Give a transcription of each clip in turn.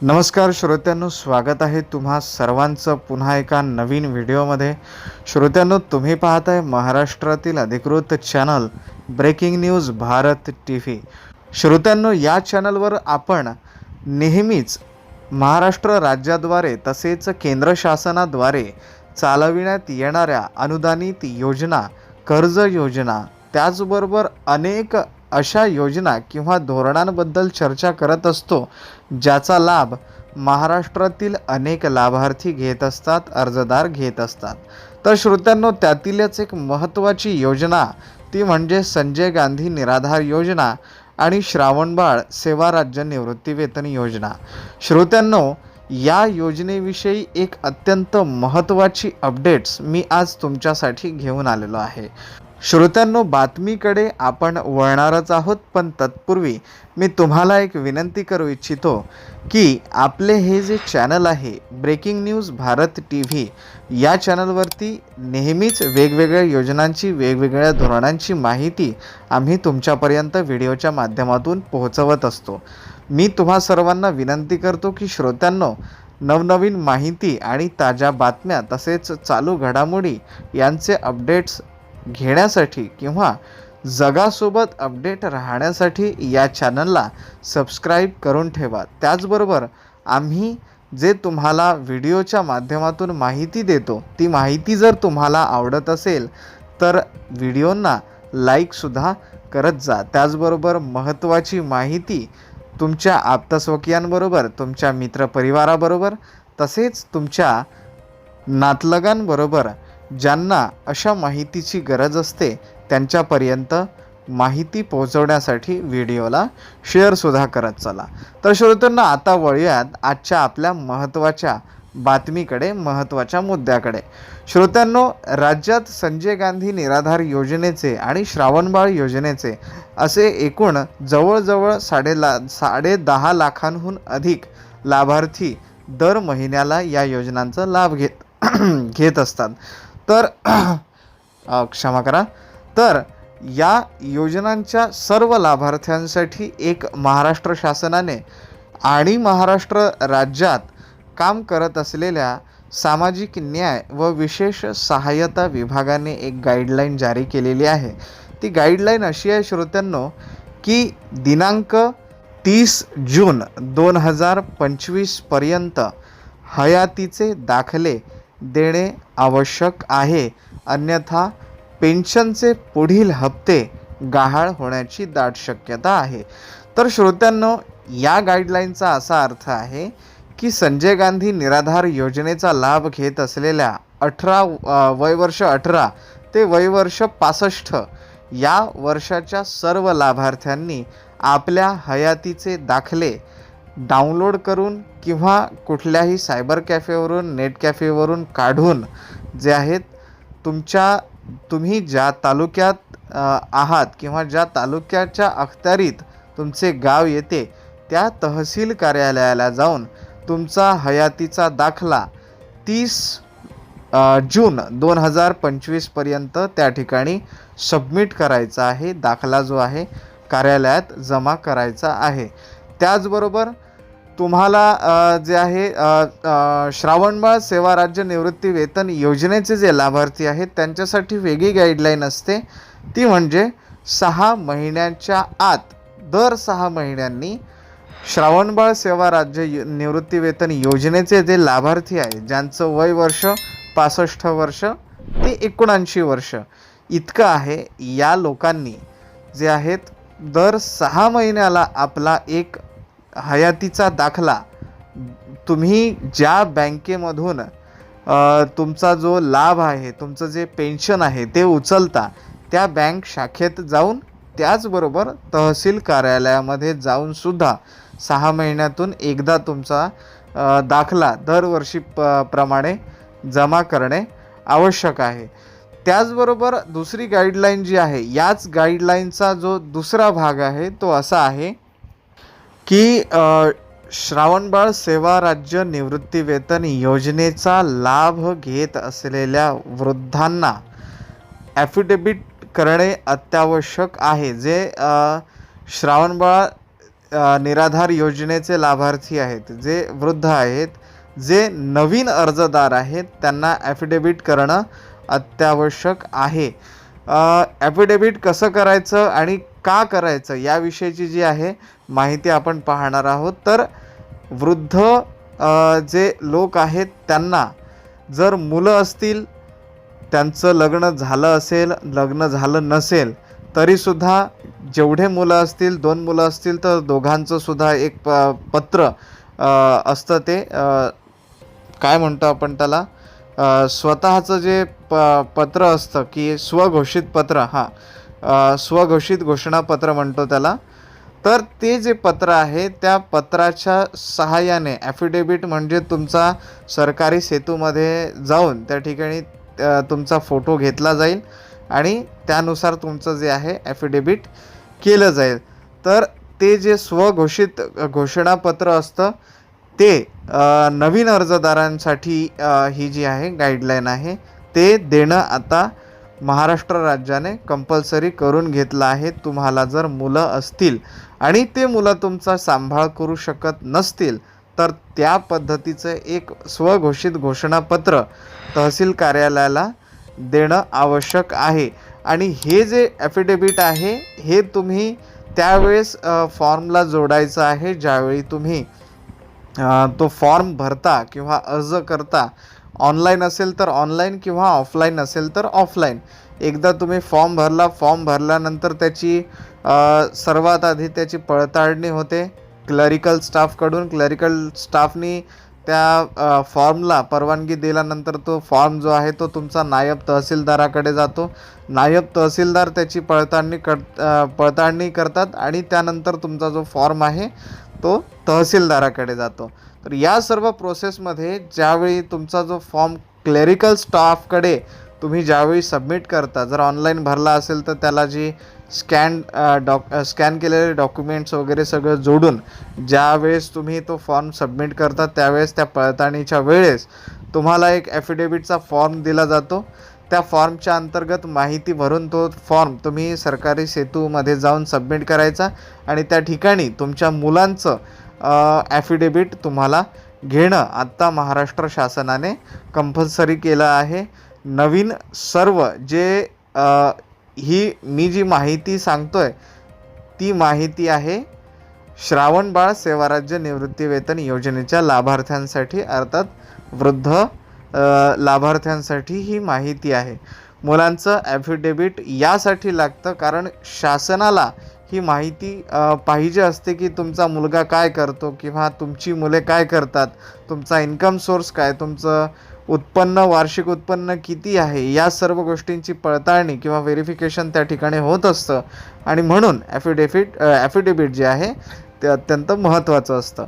नमस्कार श्रोत्यांनो स्वागत आहे तुम्हा सर्वांचं पुन्हा एका नवीन व्हिडिओमध्ये. श्रोत्यांनो तुम्ही पाहताय महाराष्ट्रातील अधिकृत channel breaking news Bharat T V श्रोत्यांनो या चॅनलवर आपण नेहमीच महाराष्ट्र राज्याद्वारे तसेच केंद्र शासनाद्वारे चालविण्यात येणाऱ्या अनुदानित योजना कर्ज योजना त्याचबरोबर अनेक अशा योजना किंवा धोरणांबद्दल चर्चा करत असतो ज्याचा लाभ महाराष्ट्रातील अनेक लाभार्थी घेत असतात अर्जदार घेत असतात. तर श्रोत्यांनो त्यातीलच एक महत्त्वाची योजना ती म्हणजे संजय गांधी निराधार योजना आणि श्रावणबाळ सेवा राज्य निवृत्तीवेतन योजना. श्रोत्यांनो या योजनेविषयी एक अत्यंत महत्त्वाची अपडेट्स मी आज तुमच्यासाठी घेऊन आलेलो आहे. श्रोत्यांनो बातमीकडे आपण वळणारच आहोत पण तत्पूर्वी मी तुम्हाला एक विनंती करू इच्छितो की आपले हे जे चॅनल आहे breaking news Bharat T V या चॅनलवरती नेहमीच वेगवेगळ्या योजनांची वेगवेगळ्या धोरणांची माहिती आम्ही तुमच्यापर्यंत व्हिडिओच्या माध्यमातून पोहोचवत असतो. मी तुम्हा सर्वांना विनंती करतो की श्रोत्यांनो नवनवीन माहिती आणि ताज्या बातम्या तसेच चालू घडामोडी यांचे अपडेट्स घेण्यासाठी किंवा जगासोबत अपडेट राहण्यासाठी या चॅनलला सबस्क्राईब करून ठेवा. त्याचबरोबर आम्ही जे तुम्हाला व्हिडिओच्या माध्यमातून माहिती देतो ती माहिती जर तुम्हाला आवडत असेल तर व्हिडिओंना लाईकसुद्धा करत जा. त्याचबरोबर महत्त्वाची माहिती तुमच्या आप्तस्वकीयांबरोबर तुमच्या मित्रपरिवाराबरोबर तसेच तुमच्या नातलगांबरोबर ज्यांना अशा माहितीची गरज असते त्यांच्यापर्यंत माहिती पोहोचवण्यासाठी व्हिडिओला शेअरसुद्धा करत चला. तर श्रोत्यांना आता वळूयात आजच्या आपल्या महत्त्वाच्या बातमीकडे महत्त्वाच्या मुद्द्याकडे. श्रोत्यांनो राज्यात संजय गांधी निराधार योजनेचे आणि श्रावणबाळ योजनेचे असे एकूण जवळजवळ साडे ला साडे दहा लाखांहून अधिक लाभार्थी दर महिन्याला या योजनांचा लाभ घेत घेत असतात. तर क्षमा करा. तर या योजनांच्या सर्व लाभार्थ्यांसाठी एक महाराष्ट्र शासनाने आणि महाराष्ट्र राज्यात काम करत असलेल्या सामाजिक न्याय व विशेष सहाय्यता विभागाने एक गाईडलाईन जारी केलेली आहे. ती गाईडलाईन अशी आहे श्रोत्यांनो की दिनांक तीस जून दोन हजार पंचवीसपर्यंत हयातीचे दाखले देणे आवश्यक आहे. अन्यथा पेन्शनचे पुढील हप्ते गहाळ होण्याची दाट शक्यता आहे. तर श्रोत्यांनो या गाईडलाईनचा असा अर्थ आहे की संजय गांधी निराधार योजनेचा लाभ घेत असलेल्या अठरा वय वर्ष अठरा ते वय वर्ष पासष्ट या वर्षाच्या सर्व लाभार्थ्यांनी आपल्या हयातीचे दाखले डाउनलोड करून किंवा कुठल्याही सायबर कॅफेवरून नेट कॅफेवरून काढून जे आहेत तुमच्या तुम्ही ज्या तालुक्यात आहात किंवा ज्या तालुक्याच्या अखत्यारीत तुमचे गाव येते त्या तहसील कार्यालयाला जाऊन तुमचा हयातीचा दाखला तीस जून दोन हजार पंचवीसपर्यंत त्या ठिकाणी सबमिट करायचा आहे. दाखला जो आहे कार्यालयात जमा करायचा आहे. त्याचबरोबर तुम्हाला जे आहे श्रावणबाळ सेवा राज्य निवृत्ती वेतन योजनेचे जे लाभार्थी आहेत त्यांच्यासाठी वेगळी गाईडलाईन असते. ती म्हणजे सहा महिन्यांच्या आत दर सहा महिन्यांनी श्रावणबाळ सेवा राज्य निवृत्तीवेतन निवृत्ती वेतन योजनेचे जे लाभार्थी आहेत ज्यांचं वय वर्ष पासष्ट वर्ष ते एकोणऐंशी वर्ष इतकं आहे. या लोकांनी जे आहेत दर सहा महिन्याला आपला एक हयातीचा दाखला. तुम्ही ज्या बँकेमधून तुमचा जो लाभ आहे तुमचं जे पेन्शन आहे ते उचलता त्या बँक शाखेत जाऊन त्याचबरोबर तहसील कार्यालयामध्ये जाऊनसुद्धा सहा महिन्यातून एकदा तुमचा दाखला दरवर्षी प प्रमाणे जमा करणे आवश्यक आहे. त्याचबरोबर दुसरी गाईडलाईन जी आहे याच गाईडलाईनचा जो दुसरा भाग आहे तो असा आहे की श्रावणबाळ सेवा राज्य निवृत्ती वेतन योजनेचा लाभ घेत असलेल्या वृद्धांना ॲफिडेविट करणे अत्यावश्यक आहे जे श्रावणबाळ निराधार योजनेचे लाभार्थी आहेत जे वृद्ध आहेत जे नवीन अर्जदार आहेत त्यांना ॲफिडेविट करणं अत्यावश्यक आहे. ॲफिडेविट कसं करायचं आणि का करायचं याविषयीची जी आहे माहिती आपण पाहणार आहोत. तर वृद्ध जे लोक आहेत त्यांना जर मुलं असतील त्यांचं लग्न झालं असेल लग्न झालं नसेल तरीसुद्धा जेवढे मुलं असतील दोन मुलं असतील तर दोघांचं सुद्धा एक प पत्र असतं ते. काय म्हणतो आपण त्याला? स्वतःचं जे प पत्र असतं की स्वघोषित पत्र हां स्वघोषित घोषणापत्र म्हणतो त्याला. तर ते जे पत्र आहे त्या पत्राच्या सहाय्याने ॲफिडेविट म्हणजे तुमचा सरकारी सेतूमध्ये जाऊन त्या ठिकाणी तुमचा फोटो घेतला जाईल आणि त्यानुसार तुमचं जे आहे ॲफिडेविट केलं जाईल. तर ते जे स्वघोषित घोषणापत्र असतं ते नवीन अर्जदारांसाठी ही जी आहे गाईडलाईन आहे ते देणं आता महाराष्ट्र राज्याने कंपल्सरी करून घेतलं आहे. तुम्हाला जर मुलं असतील आणि ते मुलं तुमचा सांभाळ करू शकत नसतील तर त्या पद्धतीचं एक स्वघोषित घोषणापत्र तहसील कार्यालयाला देणं आवश्यक आहे. आणि हे जे ॲफिडेविट आहे हे तुम्ही त्यावेळेस फॉर्मला जोडायचं आहे. ज्यावेळी तुम्ही तो फॉर्म भरता किंवा अर्ज करता ऑनलाईन असेल तर ऑनलाईन किंवा ऑफलाईन असेल तर ऑफलाईन. एकदा तुम्ही फॉर्म भरला फॉर्म भरल्यानंतर त्याची सर्वात आधी त्याची पडताळणी होते. क्लरिकल स्टाफकडून क्लरिकल स्टाफनी त्या फॉर्मला परवानगी दिल्यानंतर तो फॉर्म जो आहे तो तुमचा नायब तहसीलदाराकडे जातो. नायब तहसीलदार त्याची पडताळणी कर पडताळणी करतात आणि त्यानंतर तुमचा जो फॉर्म आहे तो तहसीलदाराकडे जातो. तर या सर्व प्रोसेसमध्ये ज्यावेळी तुमचा जो फॉर्म क्लेरिकल स्टाफकडे तुम्ही ज्यावेळी सबमिट करता जर ऑनलाईन भरला असेल तर त्याला जी स्कॅन डॉक स्कॅन केलेले डॉक्युमेंट्स वगैरे सगळं जोडून ज्यावेळेस तुम्ही तो फॉर्म सबमिट करता त्यावेळेस त्या पडताळणीच्या वेळेस तुम्हाला एक ॲफिडेविटचा फॉर्म दिला जातो. त्या फॉर्मच्या अंतर्गत माहिती भरून तो फॉर्म तुम्ही सरकारी सेतूमध्ये जाऊन सबमिट करायचा आणि त्या ठिकाणी तुमच्या मुलांचं ॲफिडेविट तुम्हाला घेणं आत्ता महाराष्ट्र शासनाने कंपल्सरी केलं आहे. नवीन सर्व जे ही मी जी माहिती सांगतो आहे ती माहिती आहे श्रावणबाळ सेवाराज्य निवृत्तीवेतन योजनेच्या लाभार्थ्यांसाठी अर्थात वृद्ध लाभार्थ्यांसाठी ही माहिती आहे. मुलांचं ॲफिडेविट यासाठी लागतं कारण शासनाला ही माहिती पाहिजे असते की तुमचा मुलगा काय करतो किंवा तुमची मुले काय करतात तुमचा इन्कम सोर्स काय तुमचं उत्पन्न वार्षिक उत्पन्न किती आहे या सर्व गोष्टींची पडताळणी किंवा व्हेरिफिकेशन त्या ठिकाणी होत असतं. आणि म्हणून ॲफिडेफिट ॲफिडेविट जे आहे ते अत्यंत महत्त्वाचं असतं.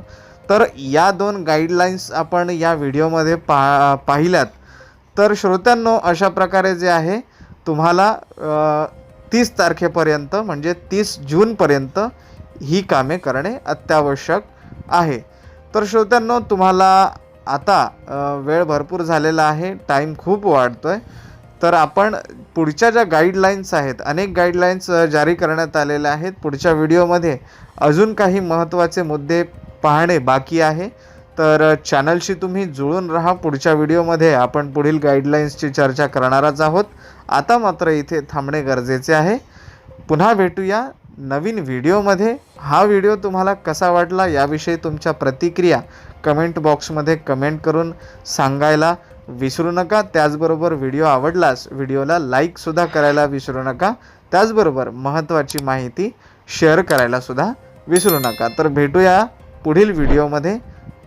तर या दोन गाईडलाईन्स आपण या व्हिडिओमध्ये पा पाहिल्यात. तर श्रोत्यांनो अशा प्रकारे जे आहे तुम्हाला तीस तारखेपर्यंत म्हणजे तीस जूनपर्यंत ही कामे करणे अत्यावश्यक आहे. तर श्रोत्यांनो तुम्हाला आता वेळ भरपूर झालेला आहे टाईम खूप वाढतो आहे तर आपण पुढच्या ज्या गाईडलाईन्स आहेत अनेक गाईडलाईन्स जारी करण्यात आलेल्या आहेत. पुढच्या व्हिडिओमध्ये अजून काही महत्त्वाचे मुद्दे पाहणे बाकी आहे. तर चॅनलशी तुम्ही जुळून राहा. पुढच्या व्हिडिओमध्ये आपण पुढील गाईडलाईन्सची चर्चा करणारच आहोत. आता मात्र इथे थांबणे गरजेचे आहे. पुन्हा भेटूया नवीन व्हिडिओमध्ये. हा व्हिडिओ तुम्हाला कसा वाटला याविषयी तुमच्या प्रतिक्रिया कमेंट बॉक्समध्ये कमेंट करून सांगायला विसरू नका. त्याचबरोबर व्हिडिओ आवडलास व्हिडिओला लाईकसुद्धा करायला विसरू नका. त्याचबरोबर महत्त्वाची माहिती शेअर करायलासुद्धा विसरू नका. तर भेटूया पुढील व्हिडिओमध्ये.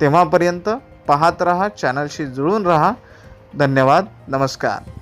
तेव्हापर्यंत पाहत रहा चॅनलशी जुळून राहा. धन्यवाद नमस्कार.